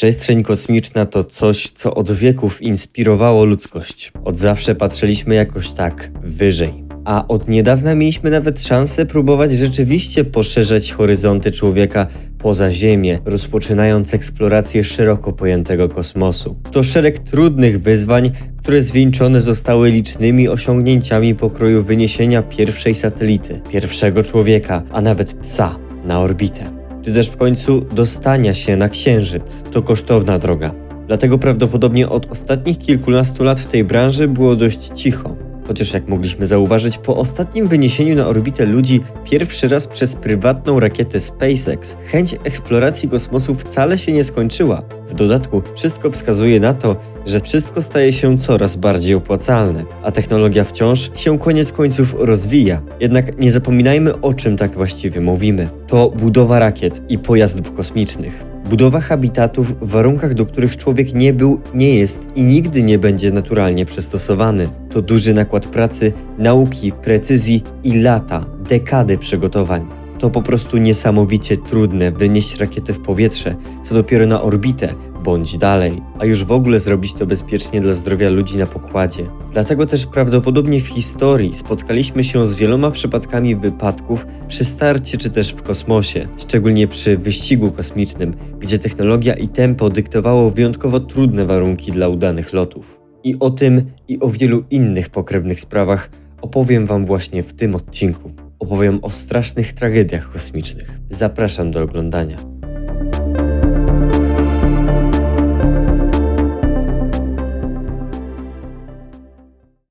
Przestrzeń kosmiczna to coś, co od wieków inspirowało ludzkość. Od zawsze patrzyliśmy jakoś tak wyżej. A od niedawna mieliśmy nawet szansę próbować rzeczywiście poszerzać horyzonty człowieka poza Ziemię, rozpoczynając eksplorację szeroko pojętego kosmosu. To szereg trudnych wyzwań, które zwieńczone zostały licznymi osiągnięciami pokroju wyniesienia pierwszej satelity, pierwszego człowieka, a nawet psa na orbitę. Czy też w końcu dostania się na Księżyc. To kosztowna droga. Dlatego prawdopodobnie od ostatnich kilkunastu lat w tej branży było dość cicho. Chociaż jak mogliśmy zauważyć, po ostatnim wyniesieniu na orbitę ludzi pierwszy raz przez prywatną rakietę SpaceX, chęć eksploracji kosmosu wcale się nie skończyła. W dodatku wszystko wskazuje na to, że wszystko staje się coraz bardziej opłacalne, a technologia wciąż się koniec końców rozwija. Jednak nie zapominajmy o czym tak właściwie mówimy. To budowa rakiet i pojazdów kosmicznych. Budowa habitatów w warunkach, do których człowiek nie był, nie jest i nigdy nie będzie naturalnie przystosowany. To duży nakład pracy, nauki, precyzji i lata, dekady przygotowań. To po prostu niesamowicie trudne wynieść rakietę w powietrze, co dopiero na orbitę, bądź dalej, a już w ogóle zrobić to bezpiecznie dla zdrowia ludzi na pokładzie. Dlatego też prawdopodobnie w historii spotkaliśmy się z wieloma przypadkami wypadków przy starcie czy też w kosmosie, szczególnie przy wyścigu kosmicznym, gdzie technologia i tempo dyktowało wyjątkowo trudne warunki dla udanych lotów. I o tym i o wielu innych pokrewnych sprawach opowiem Wam właśnie w tym odcinku. Opowiem o strasznych tragediach kosmicznych. Zapraszam do oglądania.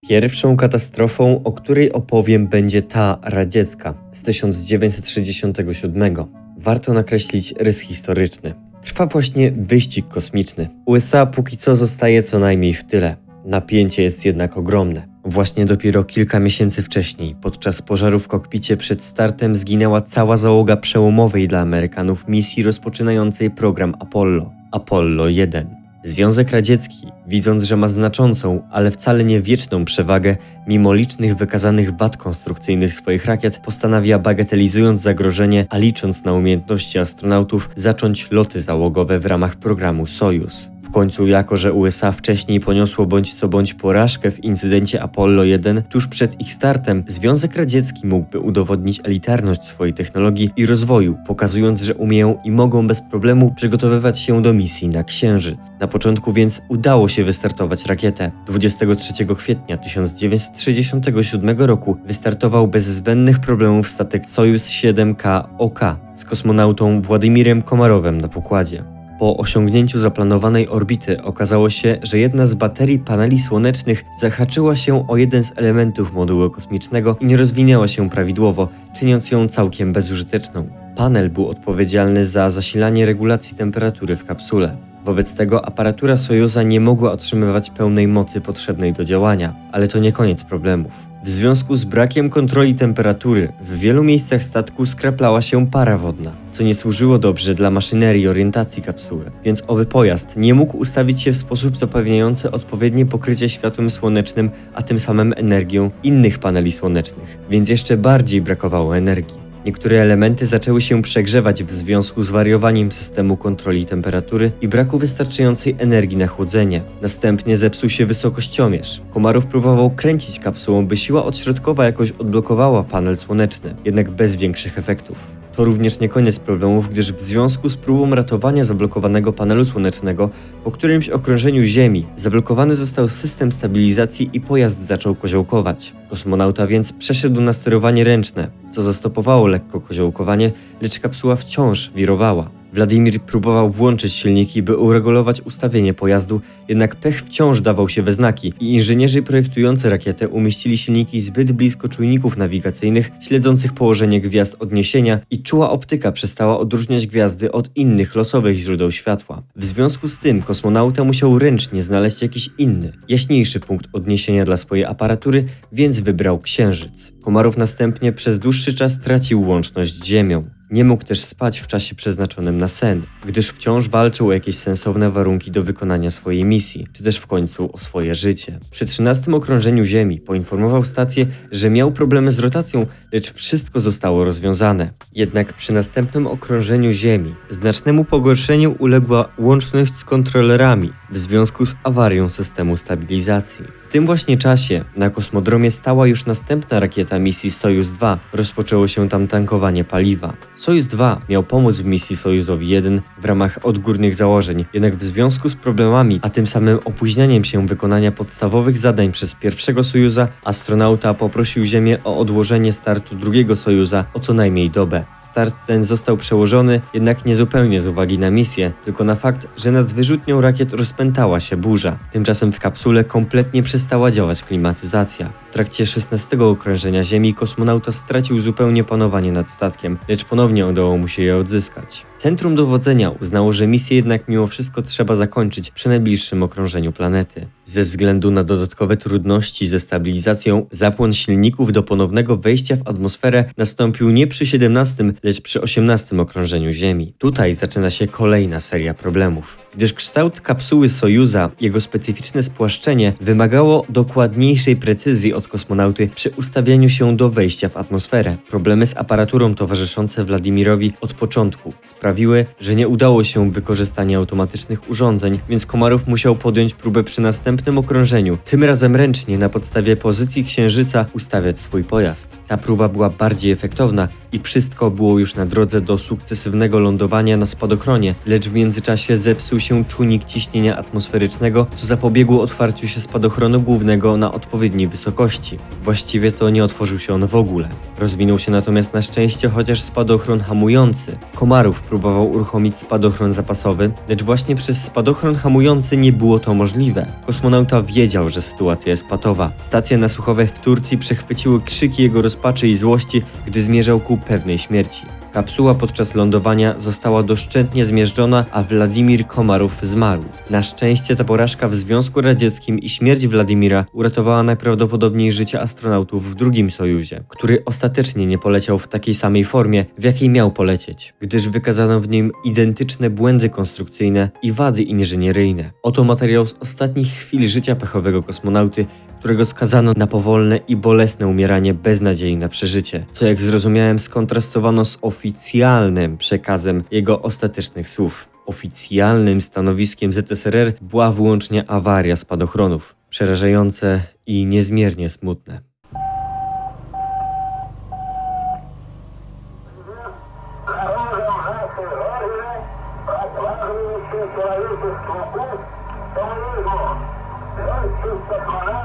Pierwszą katastrofą, o której opowiem, będzie ta radziecka z 1967. Warto nakreślić rys historyczny. Trwa właśnie wyścig kosmiczny. USA póki co zostaje co najmniej w tyle. Napięcie jest jednak ogromne. Właśnie dopiero kilka miesięcy wcześniej, podczas pożaru w kokpicie przed startem zginęła cała załoga przełomowej dla Amerykanów misji rozpoczynającej program Apollo. Apollo 1. Związek Radziecki, widząc, że ma znaczącą, ale wcale nie wieczną przewagę, mimo licznych wykazanych wad konstrukcyjnych swoich rakiet, postanawia bagatelizując zagrożenie, a licząc na umiejętności astronautów, zacząć loty załogowe w ramach programu Sojus. W końcu, jako że USA wcześniej poniosło bądź co bądź porażkę w incydencie Apollo 1, tuż przed ich startem, Związek Radziecki mógłby udowodnić elitarność swojej technologii i rozwoju, pokazując, że umieją i mogą bez problemu przygotowywać się do misji na Księżyc. Na początku więc udało się wystartować rakietę. 23 kwietnia 1967 roku wystartował bez zbędnych problemów statek Sojus 7K OK z kosmonautą Władimirem Komarowem na pokładzie. Po osiągnięciu zaplanowanej orbity okazało się, że jedna z baterii paneli słonecznych zahaczyła się o jeden z elementów modułu kosmicznego i nie rozwinęła się prawidłowo, czyniąc ją całkiem bezużyteczną. Panel był odpowiedzialny za zasilanie regulacji temperatury w kapsule. Wobec tego aparatura Sojuza nie mogła otrzymywać pełnej mocy potrzebnej do działania, ale to nie koniec problemów. W związku z brakiem kontroli temperatury w wielu miejscach statku skraplała się para wodna, co nie służyło dobrze dla maszynerii orientacji kapsuły, więc owy pojazd nie mógł ustawić się w sposób zapewniający odpowiednie pokrycie światłem słonecznym, a tym samym energią innych paneli słonecznych, więc jeszcze bardziej brakowało energii. Niektóre elementy zaczęły się przegrzewać w związku z wariowaniem systemu kontroli temperatury i braku wystarczającej energii na chłodzenie. Następnie zepsuł się wysokościomierz. Komarów próbował kręcić kapsułą, by siła odśrodkowa jakoś odblokowała panel słoneczny, jednak bez większych efektów. To również nie koniec problemów, gdyż w związku z próbą ratowania zablokowanego panelu słonecznego po którymś okrążeniu Ziemi zablokowany został system stabilizacji i pojazd zaczął koziołkować. Kosmonauta więc przeszedł na sterowanie ręczne, co zastopowało lekko koziołkowanie, lecz kapsuła wciąż wirowała. Władimir próbował włączyć silniki, by uregulować ustawienie pojazdu, jednak pech wciąż dawał się we znaki i inżynierzy projektujący rakietę umieścili silniki zbyt blisko czujników nawigacyjnych śledzących położenie gwiazd odniesienia i czuła optyka przestała odróżniać gwiazdy od innych losowych źródeł światła. W związku z tym kosmonauta musiał ręcznie znaleźć jakiś inny, jaśniejszy punkt odniesienia dla swojej aparatury, więc wybrał Księżyc. Komarow następnie przez dłuższy czas tracił łączność z Ziemią. Nie mógł też spać w czasie przeznaczonym na sen, gdyż wciąż walczył o jakieś sensowne warunki do wykonania swojej misji, czy też w końcu o swoje życie. Przy 13 okrążeniu Ziemi poinformował stację, że miał problemy z rotacją, lecz wszystko zostało rozwiązane. Jednak przy następnym okrążeniu Ziemi znacznemu pogorszeniu uległa łączność z kontrolerami w związku z awarią systemu stabilizacji. Tym właśnie czasie na kosmodromie stała już następna rakieta misji Sojus 2. Rozpoczęło się tam tankowanie paliwa. Sojus 2 miał pomóc w misji Sojuzowi 1 w ramach odgórnych założeń, jednak w związku z problemami, a tym samym opóźnianiem się wykonania podstawowych zadań przez pierwszego Sojuza, astronauta poprosił Ziemię o odłożenie startu drugiego Sojuza o co najmniej dobę. Start ten został przełożony, jednak nie zupełnie z uwagi na misję, tylko na fakt, że nad wyrzutnią rakiet rozpętała się burza. Tymczasem w kapsule kompletnie przestała działać klimatyzacja. W trakcie 16 okrążenia Ziemi kosmonauta stracił zupełnie panowanie nad statkiem, lecz ponownie udało mu się je odzyskać. Centrum dowodzenia uznało, że misję jednak mimo wszystko trzeba zakończyć przy najbliższym okrążeniu planety. Ze względu na dodatkowe trudności ze stabilizacją, zapłon silników do ponownego wejścia w atmosferę nastąpił nie przy 17, lecz przy 18 okrążeniu Ziemi. Tutaj zaczyna się kolejna seria problemów gdyż kształt kapsuły Sojuza, jego specyficzne spłaszczenie wymagało dokładniejszej precyzji od kosmonauty przy ustawianiu się do wejścia w atmosferę. Problemy z aparaturą towarzyszące Wladimirowi od początku sprawiły, że nie udało się wykorzystanie automatycznych urządzeń, więc Komarow musiał podjąć próbę przy następnym okrążeniu, tym razem ręcznie na podstawie pozycji Księżyca ustawiać swój pojazd. Ta próba była bardziej efektowna i wszystko było już na drodze do sukcesywnego lądowania na spadochronie, lecz w międzyczasie zepsuł się czujnik ciśnienia atmosferycznego, co zapobiegło otwarciu się spadochronu głównego na odpowiedniej wysokości. Właściwie to nie otworzył się on w ogóle. Rozwinął się natomiast na szczęście chociaż spadochron hamujący. Komarów próbował uruchomić spadochron zapasowy, lecz właśnie przez spadochron hamujący nie było to możliwe. Kosmonauta wiedział, że sytuacja jest patowa. Stacje nasłuchowe w Turcji przechwyciły krzyki jego rozpaczy i złości, gdy zmierzał ku pewnej śmierci. Kapsuła podczas lądowania została doszczętnie zmierzczona, a Władimir Komarow zmarł. Na szczęście ta porażka w Związku Radzieckim i śmierć Władimira uratowała najprawdopodobniej życie astronautów w drugim Sojuzie, który ostatecznie nie poleciał w takiej samej formie, w jakiej miał polecieć, gdyż wykazano w nim identyczne błędy konstrukcyjne i wady inżynieryjne. Oto materiał z ostatnich chwil życia pechowego kosmonauty, którego skazano na powolne i bolesne umieranie bez nadziei na przeżycie, co jak zrozumiałem skontrastowano z oficjalnym przekazem jego ostatecznych słów. Oficjalnym stanowiskiem ZSRR była wyłącznie awaria spadochronów. Przerażające i niezmiernie smutne. Thank.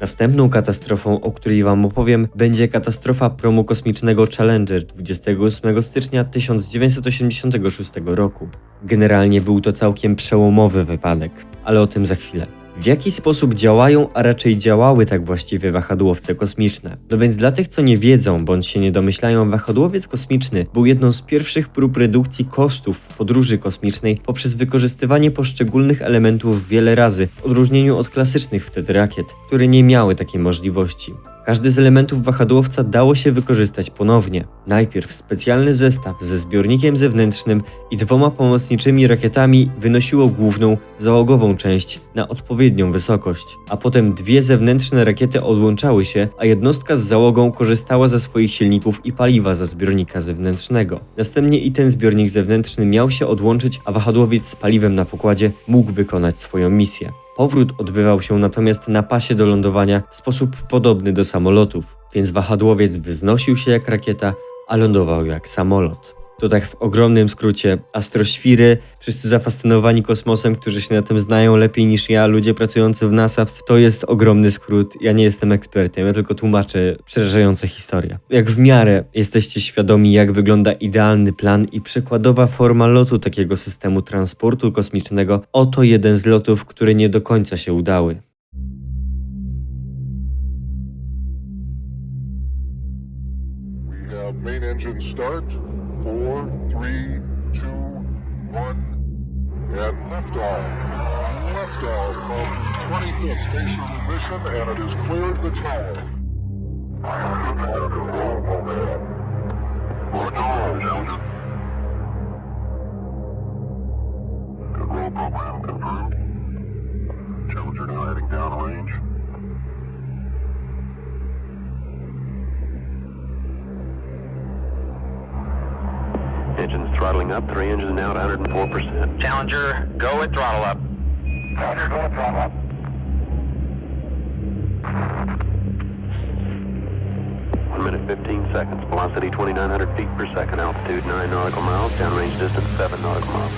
Następną katastrofą, o której Wam opowiem, będzie katastrofa promu kosmicznego Challenger 28 stycznia 1986 roku. Generalnie był to całkiem przełomowy wypadek, ale o tym za chwilę. W jaki sposób działają, a raczej działały tak właściwie wahadłowce kosmiczne? No więc dla tych, co nie wiedzą bądź się nie domyślają, wahadłowiec kosmiczny był jedną z pierwszych prób redukcji kosztów w podróży kosmicznej poprzez wykorzystywanie poszczególnych elementów wiele razy, w odróżnieniu od klasycznych wtedy rakiet, które nie miały takiej możliwości. Każdy z elementów wahadłowca dało się wykorzystać ponownie. Najpierw specjalny zestaw ze zbiornikiem zewnętrznym i dwoma pomocniczymi rakietami wynosiło główną, załogową część na odpowiednią wysokość, a potem dwie zewnętrzne rakiety odłączały się, a jednostka z załogą korzystała ze swoich silników i paliwa ze zbiornika zewnętrznego. Następnie i ten zbiornik zewnętrzny miał się odłączyć, a wahadłowiec z paliwem na pokładzie mógł wykonać swoją misję. Powrót odbywał się natomiast na pasie do lądowania w sposób podobny do samolotów, więc wahadłowiec wznosił się jak rakieta, a lądował jak samolot. To tak w ogromnym skrócie. Astroświry, wszyscy zafascynowani kosmosem, którzy się na tym znają lepiej niż ja, ludzie pracujący w NASA, to jest ogromny skrót. Ja nie jestem ekspertem, ja tylko tłumaczę przerażające historie. Jak w miarę jesteście świadomi, jak wygląda idealny plan i przykładowa forma lotu takiego systemu transportu kosmicznego, oto jeden z lotów, które nie do końca się udały. Main engine start. Four, three, two, one, and liftoff. Liftoff from the 25th Space mission, and it has cleared the tower. Good Engines throttling up, three engines now at 104%. Challenger, go at throttle up. Roger, go to throttle up. One minute, 15 seconds. Velocity 2,900 feet per second. Altitude 9 nautical miles. Downrange distance 7 nautical miles.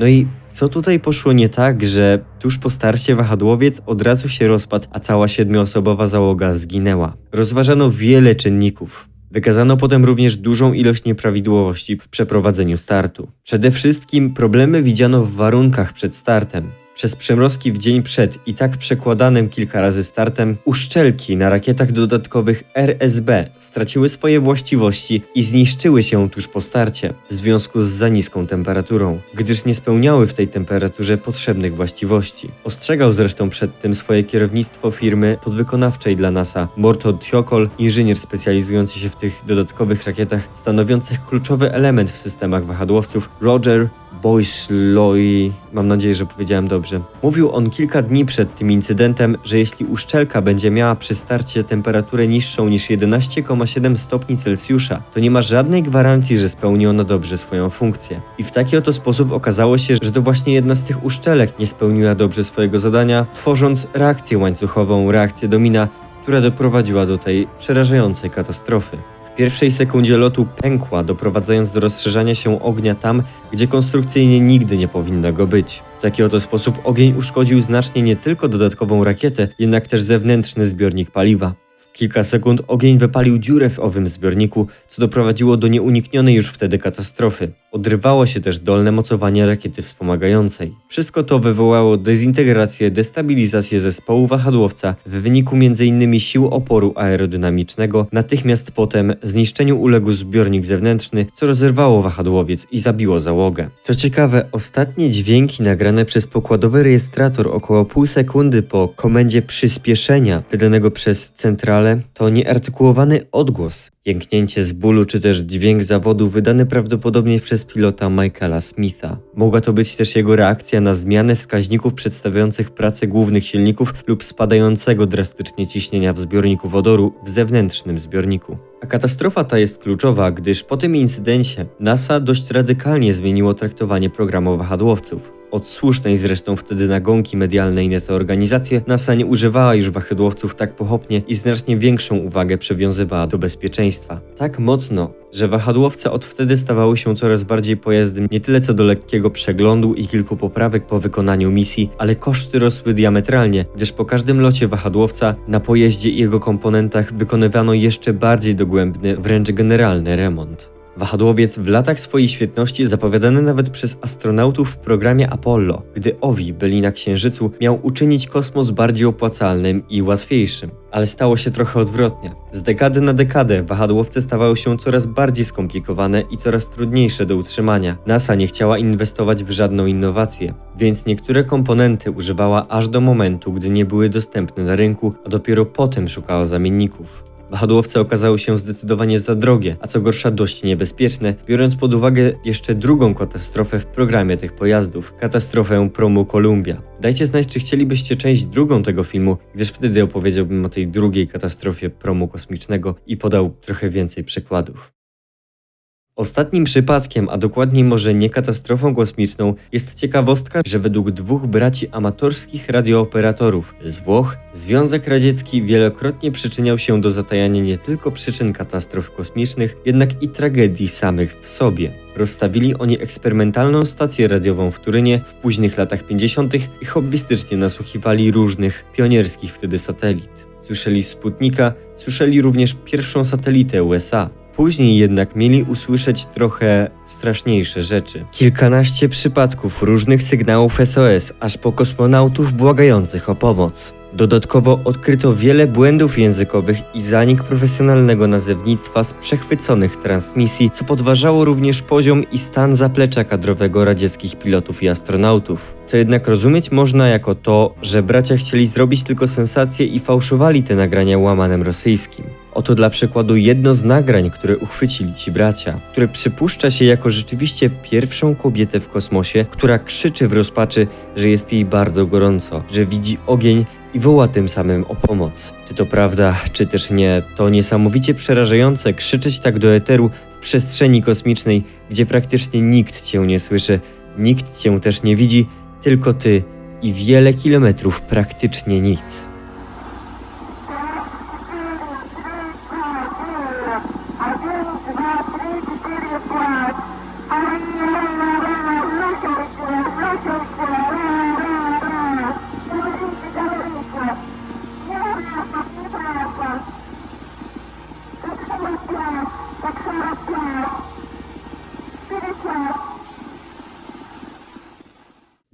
No i co tutaj poszło nie tak, że tuż po starcie wahadłowiec od razu się rozpadł, a cała siedmioosobowa załoga zginęła? Rozważano wiele czynników. Wykazano potem również dużą ilość nieprawidłowości w przeprowadzeniu startu. Przede wszystkim problemy widziano w warunkach przed startem. Przez przymrozki w dzień przed i tak przekładanym kilka razy startem, uszczelki na rakietach dodatkowych RSB straciły swoje właściwości i zniszczyły się tuż po starcie w związku z za niską temperaturą, gdyż nie spełniały w tej temperaturze potrzebnych właściwości. Ostrzegał zresztą przed tym swoje kierownictwo firmy podwykonawczej dla NASA, Morto Thiokol, inżynier specjalizujący się w tych dodatkowych rakietach, stanowiących kluczowy element w systemach wahadłowców, Roger Boysloi, mam nadzieję, że powiedziałem dobrze. Mówił on kilka dni przed tym incydentem, że jeśli uszczelka będzie miała przy starcie temperaturę niższą niż 11,7 stopni Celsjusza, to nie ma żadnej gwarancji, że spełni ona dobrze swoją funkcję. I w taki oto sposób okazało się, że to właśnie jedna z tych uszczelek nie spełniła dobrze swojego zadania, tworząc reakcję łańcuchową, reakcję domina, która doprowadziła do tej przerażającej katastrofy. W pierwszej sekundzie lotu pękła, doprowadzając do rozszerzania się ognia tam, gdzie konstrukcyjnie nigdy nie powinno go być. W taki oto sposób ogień uszkodził znacznie nie tylko dodatkową rakietę, jednak też zewnętrzny zbiornik paliwa. W kilka sekund ogień wypalił dziurę w owym zbiorniku, co doprowadziło do nieuniknionej już wtedy katastrofy. Odrywało się też dolne mocowanie rakiety wspomagającej. Wszystko to wywołało dezintegrację, destabilizację zespołu wahadłowca w wyniku m.in. sił oporu aerodynamicznego. Natychmiast potem zniszczeniu uległ zbiornik zewnętrzny, co rozerwało wahadłowiec i zabiło załogę. Co ciekawe, ostatnie dźwięki nagrane przez pokładowy rejestrator około pół sekundy po komendzie przyspieszenia wydanego przez centralę to nieartykułowany odgłos, jęknięcie z bólu czy też dźwięk zawodu wydany prawdopodobnie przez pilota Michaela Smitha. Mogła to być też jego reakcja na zmianę wskaźników przedstawiających pracę głównych silników lub spadającego drastycznie ciśnienia w zbiorniku wodoru w zewnętrznym zbiorniku. A katastrofa ta jest kluczowa, gdyż po tym incydencie NASA dość radykalnie zmieniło traktowanie programu wahadłowców. Od słusznej zresztą wtedy nagonki medialnej na tę organizację NASA nie używała już wahadłowców tak pochopnie i znacznie większą uwagę przywiązywała do bezpieczeństwa. Tak mocno, że wahadłowce od wtedy stawały się coraz bardziej pojazdem nie tyle co do lekkiego przeglądu i kilku poprawek po wykonaniu misji, ale koszty rosły diametralnie, gdyż po każdym locie wahadłowca na pojeździe i jego komponentach wykonywano jeszcze bardziej dogłębny, wręcz generalny remont. Wahadłowiec w latach swojej świetności zapowiadany nawet przez astronautów w programie Apollo, gdy owi byli na Księżycu, miał uczynić kosmos bardziej opłacalnym i łatwiejszym. Ale stało się trochę odwrotnie. Z dekady na dekadę wahadłowce stawały się coraz bardziej skomplikowane i coraz trudniejsze do utrzymania. NASA nie chciała inwestować w żadną innowację, więc niektóre komponenty używała aż do momentu, gdy nie były dostępne na rynku, a dopiero potem szukała zamienników. Wahadłowce okazały się zdecydowanie za drogie, a co gorsza dość niebezpieczne, biorąc pod uwagę jeszcze drugą katastrofę w programie tych pojazdów katastrofę promu Columbia. Dajcie znać, czy chcielibyście część drugą tego filmu, gdyż wtedy opowiedziałbym o tej drugiej katastrofie promu kosmicznego i podał trochę więcej przykładów. Ostatnim przypadkiem, a dokładniej może nie katastrofą kosmiczną, jest ciekawostka, że według dwóch braci amatorskich radiooperatorów z Włoch, Związek Radziecki wielokrotnie przyczyniał się do zatajania nie tylko przyczyn katastrof kosmicznych, jednak i tragedii samych w sobie. Rozstawili oni eksperymentalną stację radiową w Turynie w późnych latach 50. i hobbystycznie nasłuchiwali różnych pionierskich wtedy satelit. Słyszeli Sputnika, słyszeli również pierwszą satelitę USA. Później jednak mieli usłyszeć trochę straszniejsze rzeczy. Kilkanaście przypadków różnych sygnałów SOS, aż po kosmonautów błagających o pomoc. Dodatkowo odkryto wiele błędów językowych i zanik profesjonalnego nazewnictwa z przechwyconych transmisji, co podważało również poziom i stan zaplecza kadrowego radzieckich pilotów i astronautów. Co jednak rozumieć można jako to, że bracia chcieli zrobić tylko sensację i fałszowali te nagrania łamanem rosyjskim. Oto dla przykładu jedno z nagrań, które uchwycili ci bracia, które przypuszcza się jako rzeczywiście pierwszą kobietę w kosmosie, która krzyczy w rozpaczy, że jest jej bardzo gorąco, że widzi ogień i woła tym samym o pomoc. Czy to prawda, czy też nie, to niesamowicie przerażające krzyczeć tak do eteru w przestrzeni kosmicznej, gdzie praktycznie nikt cię nie słyszy, nikt cię też nie widzi, tylko ty i wiele kilometrów praktycznie nic.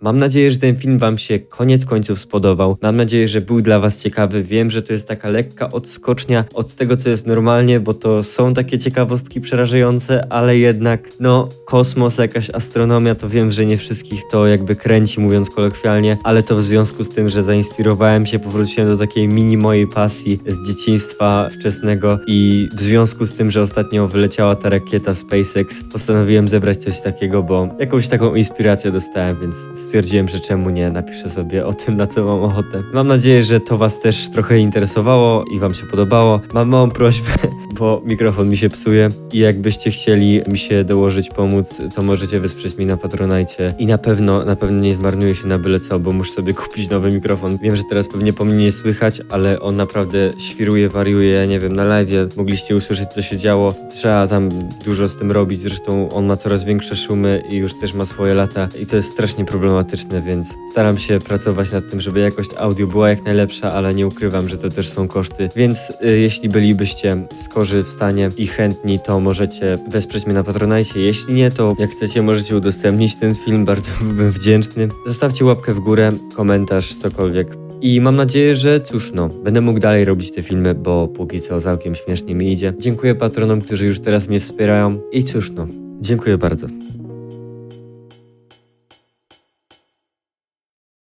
Mam nadzieję, że ten film Wam się koniec końców spodobał. Mam nadzieję, że był dla Was ciekawy. Wiem, że to jest taka lekka odskocznia od tego, co jest normalnie, bo to są takie ciekawostki przerażające, ale jednak, no, kosmos, jakaś astronomia, to wiem, że nie wszystkich to jakby kręci, mówiąc kolokwialnie, ale to w związku z tym, że zainspirowałem się, powróciłem do takiej mini mojej pasji z dzieciństwa wczesnego i w związku z tym, że ostatnio wyleciała ta rakieta SpaceX, postanowiłem zebrać coś takiego, bo jakąś taką inspirację dostałem, więc stwierdziłem, że czemu nie, napiszę sobie o tym, na co mam ochotę. Mam nadzieję, że to Was też trochę interesowało i Wam się podobało. Mam małą prośbę, bo mikrofon mi się psuje i jakbyście chcieli mi się dołożyć, pomóc, to możecie wesprzeć mnie na Patronajcie i na pewno, na pewno nie zmarnuje się na byle co, bo muszę sobie kupić nowy mikrofon. Wiem, że teraz pewnie po mnie nie słychać, ale on naprawdę świruje, wariuje, nie wiem, na live mogliście usłyszeć, co się działo. Trzeba tam dużo z tym robić, zresztą on ma coraz większe szumy i już też ma swoje lata i to jest strasznie problematyczne, więc staram się pracować nad tym, żeby jakość audio była jak najlepsza, ale nie ukrywam, że to też są koszty, więc y, jeśli bylibyście skorzy w stanie i chętni, to możecie wesprzeć mnie na Patronajcie. Jeśli nie, to jak chcecie, możecie udostępnić ten film, bardzo byłbym wdzięczny. Zostawcie łapkę w górę, komentarz, cokolwiek. I mam nadzieję, że cóż no, będę mógł dalej robić te filmy, bo póki co całkiem śmiesznie mi idzie. Dziękuję patronom, którzy już teraz mnie wspierają i cóż no, dziękuję bardzo.